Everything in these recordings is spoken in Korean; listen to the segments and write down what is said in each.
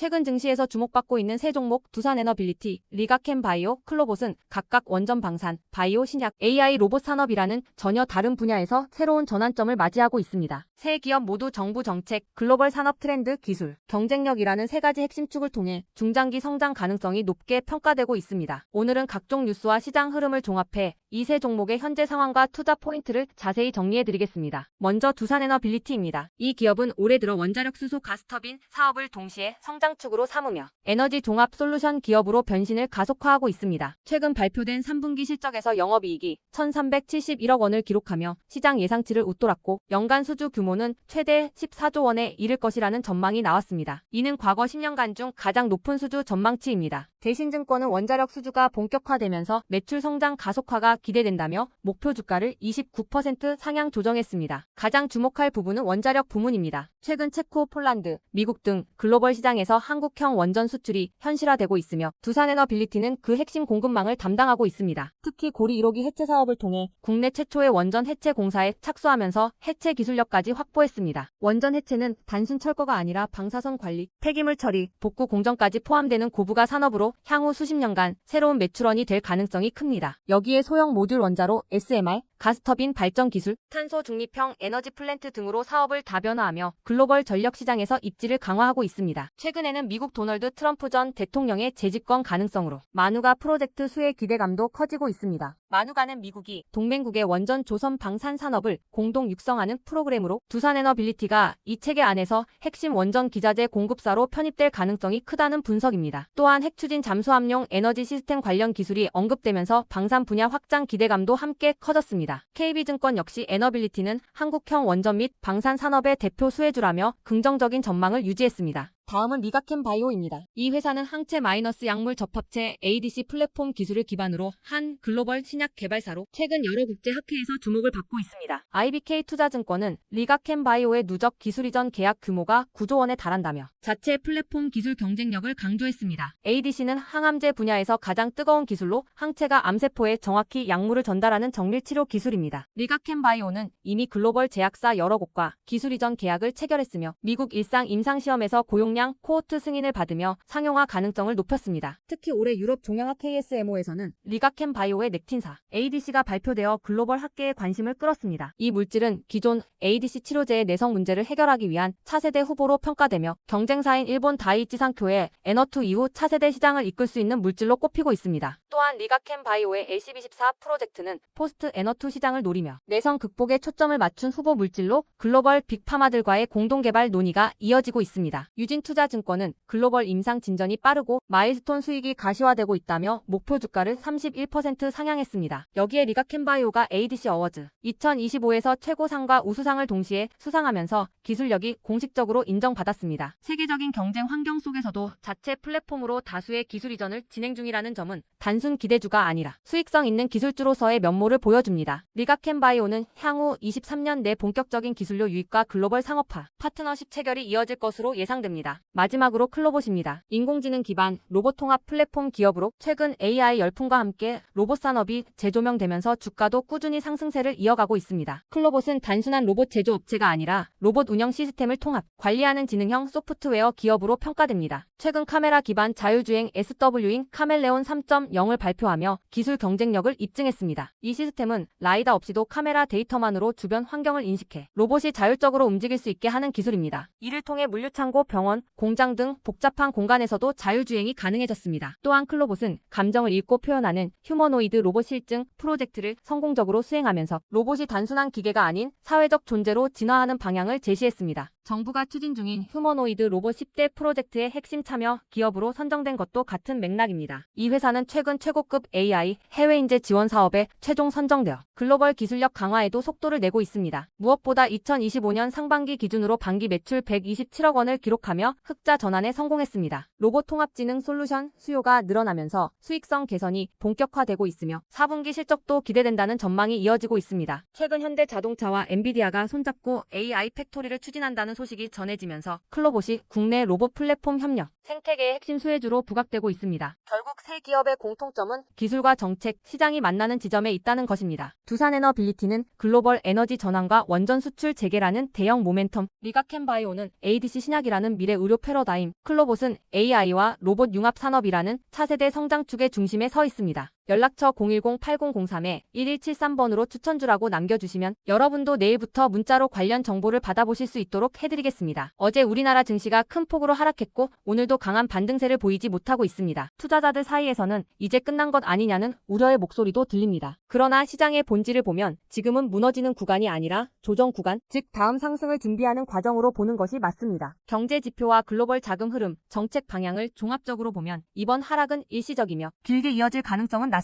최근 증시에서 주목받고 있는 세 종목 두산에너빌리티, 리가캠바이오, 클로봇은 각각 원전 방산, 바이오 신약, AI 로봇 산업이라는 전혀 다른 분야에서 새로운 전환점을 맞이하고 있습니다. 세 기업 모두 정부 정책, 글로벌 산업 트렌드, 기술, 경쟁력이라는 세 가지 핵심 축을 통해 중장기 성장 가능성이 높게 평가되고 있습니다. 오늘은 각종 뉴스와 시장 흐름을 종합해 이 세 종목의 현재 상황과 투자 포인트를 자세히 정리해드리겠습니다. 먼저 두산에너빌리티입니다. 이 기업은 올해 들어 원자력 수소 가스터빈 사업을 동시에 성장 축으로 삼으며 에너지 종합 솔루션 기업으로 변신을 가속화하고 있습니다. 최근 발표된 3분기 실적에서 영업이익이 1,371억 원을 기록하며 시장 예상치를 웃돌았고 연간 수주 규모는 최대 14조 원에 이를 것이라는 전망이 나왔습니다. 이는 과거 10년간 중 가장 높은 수주 전망치입니다. 대신증권은 원자력 수주가 본격화되면서 매출 성장 가속화가 기대된다며 목표 주가를 29% 상향 조정했습니다. 가장 주목할 부분은 원자력 부문입니다. 최근 체코, 폴란드, 미국 등 글로벌 시장에서 한국형 원전 수출이 현실화되고 있으며 두산에너빌리티는 그 핵심 공급망을 담당하고 있습니다. 특히 고리 1호기 해체 사업을 통해 국내 최초의 원전 해체 공사에 착수하면서 해체 기술력까지 확보했습니다. 원전 해체는 단순 철거가 아니라 방사선 관리, 폐기물 처리, 복구 공정까지 포함되는 고부가 산업으로 향후 수십 년간 새로운 매출원이 될 가능성이 큽니다. 여기에 소형 모듈 원자로 SMR, 가스터빈 발전 기술, 탄소 중립형 에너지 플랜트 등으로 사업을 다변화하며 글로벌 전력 시장에서 입지를 강화하고 있습니다. 최근에는 미국 도널드 트럼프 전 대통령의 재집권 가능성으로 마누가 프로젝트 수혜 기대감도 커지고 있습니다. 마누가는 미국이 동맹국의 원전 조선 방산 산업을 공동 육성하는 프로그램으로 두산에너빌리티가 이 체계 안에서 핵심 원전 기자재 공급사로 편입될 가능성이 크다는 분석입니다. 또한 핵추진 잠수함용 에너지 시스템 관련 기술이 언급되면서 방산 분야 확장 기대감도 함께 커졌습니다. KB증권 역시 에너빌리티는 한국형 원전 및 방산 산업의 대표 수혜주라며 긍정적인 전망을 유지했습니다. 다음은 리가캠 바이오입니다. 이 회사는 항체 마이너스 약물 접합체 ADC 플랫폼 기술을 기반으로 한 글로벌 신약 개발사로 최근 여러 국제 학회에서 주목을 받고 있습니다. IBK 투자증권은 리가캠 바이오의 누적 기술 이전 계약 규모가 9조 원에 달한다며 자체 플랫폼 기술 경쟁력을 강조했습니다. ADC는 항암제 분야에서 가장 뜨거운 기술로 항체가 암세포에 정확히 약물을 전달하는 정밀 치료 기술입니다. 리가캠 바이오는 이미 글로벌 제약사 여러 곳과 기술 이전 계약을 체결했으며 미국 일상 임상시험에서 고용량 코호트 승인을 받으며 상용화 가능성을 높였습니다. 특히 올해 유럽 종양학 KSMO에서는 리가캠 바이오의 넥틴사 ADC가 발표되어 글로벌 학계의 관심을 끌었습니다. 이 물질은 기존 ADC 치료제의 내성 문제를 해결하기 위한 차세대 후보로 평가되며 경쟁사인 일본 다이이치 상교의 에너투 이후 차세대 시장을 이끌 수 있는 물질로 꼽히고 있습니다. 또한 리가캠 바이오의 LC24 프로젝트는 포스트 에너투 시장을 노리며 내성 극복에 초점을 맞춘 후보 물질로 글로벌 빅파마들과의 공동 개발 논의가 이어지고 있습니다. 유진 투 자증권은 글로벌 임상 진전이 빠르고 마일스톤 수익이 가시화되고 있다며 목표 주가를 31% 상향했습니다. 여기에 리가캠바이오가 ADC 어워즈 2025에서 최고상과 우수상을 동시에 수상하면서 기술력이 공식적으로 인정받았습니다. 세계적인 경쟁 환경 속에서도 자체 플랫폼으로 다수의 기술 이전을 진행 중이라는 점은 단순 기대주가 아니라 수익성 있는 기술주로서의 면모를 보여줍니다. 리가캠바이오는 향후 23년 내 본격적인 기술료 유입과 글로벌 상업화, 파트너십 체결이 이어질 것으로 예상됩니다. 마지막으로 클로봇입니다. 인공지능 기반 로봇 통합 플랫폼 기업으로 최근 AI 열풍과 함께 로봇 산업이 재조명되면서 주가도 꾸준히 상승세를 이어가고 있습니다. 클로봇은 단순한 로봇 제조 업체가 아니라 로봇 운영 시스템을 통합, 관리하는 지능형 소프트웨어 기업으로 평가됩니다. 최근 카메라 기반 자율주행 SW인 카멜레온 3.0을 발표하며 기술 경쟁력을 입증했습니다. 이 시스템은 라이다 없이도 카메라 데이터만으로 주변 환경을 인식해 로봇이 자율적으로 움직일 수 있게 하는 기술입니다. 이를 통해 물류창고, 병원, 공장 등 복잡한 공간에서도 자율주행이 가능해졌습니다. 또한 클로봇은 감정을 읽고 표현하는 휴머노이드 로봇 실증 프로젝트를 성공적으로 수행하면서 로봇이 단순한 기계가 아닌 사회적 존재로 진화하는 방향을 제시했습니다. 정부가 추진 중인 휴머노이드 로봇 10대 프로젝트의 핵심 참여 기업으로 선정된 것도 같은 맥락입니다. 이 회사는 최근 최고급 AI 해외 인재 지원 사업에 최종 선정되어 글로벌 기술력 강화에도 속도를 내고 있습니다. 무엇보다 2025년 상반기 기준으로 반기 매출 127억 원을 기록하며 흑자 전환에 성공했습니다. 로봇 통합지능 솔루션 수요가 늘어나면서 수익성 개선이 본격화되고 있으며 4분기 실적도 기대된다는 전망이 이어지고 있습니다. 최근 현대 자동차와 엔비디아가 손잡고 AI 팩토리를 추진한다는 준비한다는 소식이 전해지면서 클로봇이 국내 로봇 플랫폼 협력, 생태계의 핵심 수혜주로 부각되고 있습니다. 결국 세 기업의 공통점은 기술과 정책, 시장이 만나는 지점에 있다는 것입니다. 두산에너빌리티는 글로벌 에너지 전환과 원전 수출 재개라는 대형 모멘텀, 리가켄바이오는 ADC 신약이라는 미래 의료 패러다임, 클로봇은 AI와 로봇 융합 산업이라는 차세대 성장 축의 중심에 서 있습니다. 연락처 010-8003-1173번으로 추천주라고 남겨주시면 여러분도 내일부터 문자로 관련 정보를 받아보실 수 있도록 해드리겠습니다. 어제 우리나라 증시가 큰 폭으로 하락했고 오늘도 강한 반등세를 보이지 못하고 있습니다. 투자자들 사이에서는 이제 끝난 것 아니냐는 우려의 목소리도 들립니다. 그러나 시장의 본질을 보면 지금은 무너지는 구간이 아니라 조정 구간, 즉 다음 상승을 준비하는 과정으로 보는 것이 맞습니다. 경제 지표와 글로벌 자금 흐름, 정책 방향을 종합적으로 보면 이번 하락은 일시적이며 길게 이어질 가능성은 낮습니다.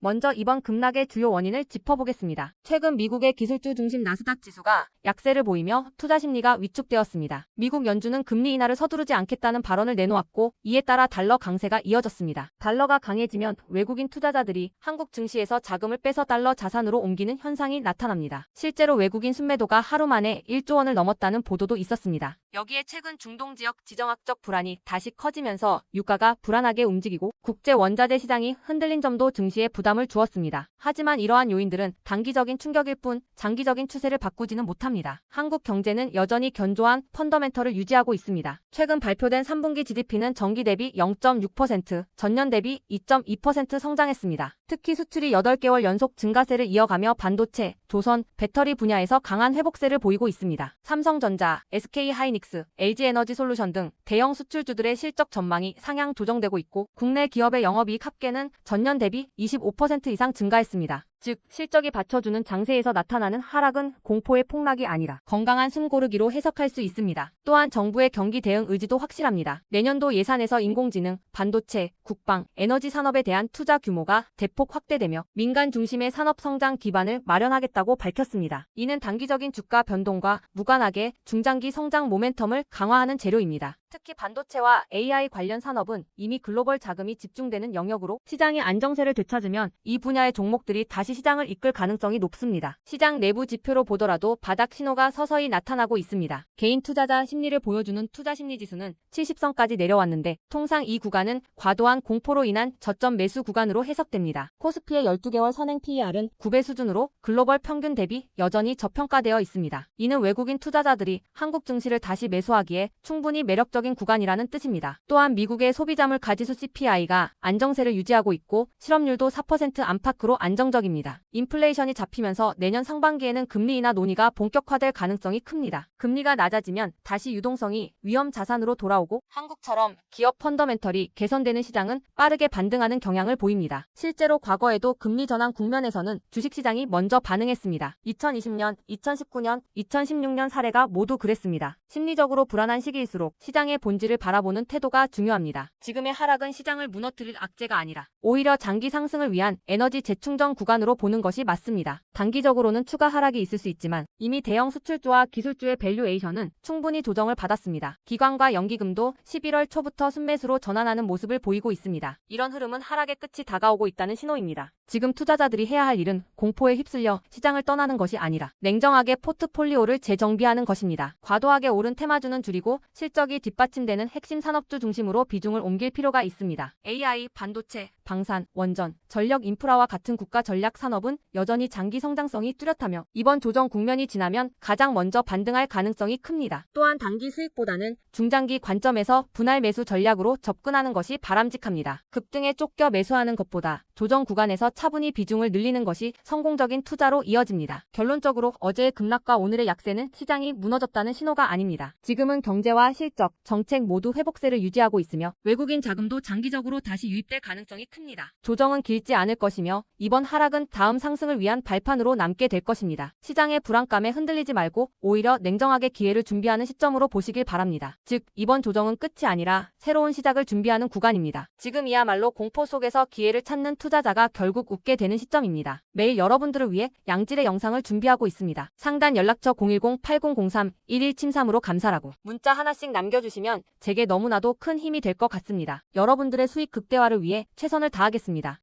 먼저 이번 급락의 주요 원인을 짚어보겠습니다. 최근 미국의 기술주 중심 나스닥 지수가 약세를 보이며 투자 심리가 위축되었습니다. 미국 연준은 금리 인하를 서두르지 않겠다는 발언을 내놓았고 이에 따라 달러 강세가 이어졌습니다. 달러가 강해지면 외국인 투자자들이 한국 증시에서 자금을 빼서 달러 자산으로 옮기는 현상이 나타납니다. 실제로 외국인 순매도가 하루 만에 1조 원을 넘었다는 보도도 있었습니다. 여기에 최근 중동 지역 지정학적 불안이 다시 커지면서 유가가 불안하게 움직이고 국제 원자재 시장이 흔들린 점도 증시에 부담을 주었습니다. 하지만 이러한 요인들은 단기적인 충격일 뿐 장기적인 추세를 바꾸지는 못합니다. 한국 경제는 여전히 견조한 펀더멘털을 유지하고 있습니다. 최근 발표된 3분기 GDP는 전기 대비 0.6%, 전년 대비 2.2% 성장했습니다. 특히 수출이 8개월 연속 증가세를 이어가며 반도체, 조선, 배터리 분야에서 강한 회복세를 보이고 있습니다. 삼성전자, SK하이닉스, LG에너지솔루션 등 대형 수출주들의 실적 전망이 상향 조정되고 있고 국내 기업의 영업이익 합계는 전년 대비 25% 이상 증가했습니다. 즉 실적이 받쳐주는 장세에서 나타나는 하락은 공포의 폭락이 아니라 건강한 숨고르기로 해석할 수 있습니다. 또한 정부의 경기 대응 의지도 확실합니다. 내년도 예산에서 인공지능, 반도체, 국방, 에너지 산업에 대한 투자 규모가 대폭 확대되며 민간 중심의 산업 성장 기반을 마련하겠다고 밝혔습니다. 이는 단기적인 주가 변동과 무관하게 중장기 성장 모멘텀을 강화하는 재료입니다. 특히 반도체와 AI 관련 산업은 이미 글로벌 자금이 집중되는 영역으로 시장의 안정세를 되찾으면 이 분야의 종목들이 다시 시장을 이끌 가능성이 높습니다. 시장 내부 지표로 보더라도 바닥 신호가 서서히 나타나고 있습니다. 개인 투자자 심리를 보여주는 투자 심리 지수는 70선까지 내려왔는데 통상 이 구간은 과도한 공포로 인한 저점 매수 구간으로 해석됩니다. 코스피의 12개월 선행 PER은 9배 수준으로 글로벌 평균 대비 여전히 저평가되어 있습니다. 이는 외국인 투자자들이 한국 증시를 다시 매수하기에 충분히 매력적인 구간이라는 뜻입니다. 또한 미국의 소비자물 가지수 CPI가 안정세를 유지하고 있고 실업률도 4% 안팎으로 안정적입니다. 인플레이션이 잡히면서 내년 상반기에는 금리 인하 논의가 본격화될 가능성이 큽니다. 금리가 낮아지면 다시 유동성이 위험 자산으로 돌아오고 한국처럼 기업 펀더멘털이 개선되는 시장은 빠르게 반등하는 경향을 보입니다. 실제로 과거에도 금리 전환 국면에서는 주식시장이 먼저 반응했습니다. 2020년, 2019년, 2016년 사례가 모두 그랬습니다. 심리적으로 불안한 시기일수록 시장의 본질을 바라보는 태도가 중요합니다. 지금의 하락은 시장을 무너뜨릴 악재가 아니라 오히려 장기 상승을 위한 에너지 재충전 구간으로 보는 것이 맞습니다. 단기적으로는 추가 하락이 있을 수 있지만 이미 대형 수출주와 기술주의 밸류에이션은 충분히 조정을 받았습니다. 기관과 연기금도 11월 초부터 순매수로 전환하는 모습을 보이고 있습니다. 이런 흐름은 하락의 끝이 다가오고 있다는 신호입니다. 지금 투자자들이 해야 할 일은 공포에 휩쓸려 시장을 떠나는 것이 아니라 냉정하게 포트폴리오를 재정비하는 것입니다. 과도하게 오른 테마주는 줄이고 실적이 뒷받침되는 핵심 산업주 중심으로 비중을 옮길 필요가 있습니다. AI, 반도체, 방산, 원전, 전력 인프라와 같은 국가 전략 산업은 여전히 장기 성장성이 뚜렷하며 이번 조정 국면이 지나면 가장 먼저 반등할 가능성이 큽니다. 또한 단기 수익보다는 중장기 관점에서 분할 매수 전략으로 접근하는 것이 바람직합니다. 급등에 쫓겨 매수하는 것보다 조정 구간에서 차분히 비중을 늘리는 것이 성공적인 투자로 이어집니다. 결론적으로 어제의 급락과 오늘의 약세는 시장이 무너졌다는 신호가 아닙니다. 지금은 경제와 실적, 정책 모두 회복세를 유지하고 있으며 외국인 자금도 장기적으로 다시 유입될 가능성이 큽니다. 조정은 길지 않을 것이며 이번 하락은 다음 상승을 위한 발판으로 남게 될 것입니다. 시장의 불안감에 흔들리지 말고 오히려 냉정하게 기회를 준비하는 시점으로 보시길 바랍니다. 즉 이번 조정은 끝이 아니라 새로운 시작을 준비하는 구간입니다. 지금이야말로 공포 속에서 기회를 찾는 투자자가 결국 웃게 되는 시점입니다. 매일 여러분들을 위해 양질의 영상을 준비하고 있습니다. 상단 연락처 010-8003-1173으로 감사라고 문자 하나씩 남겨 주시면 제게 너무나도 큰 힘이 될 것 같습니다. 여러분들의 수익 극대화를 위해 최선을 다하겠습니다.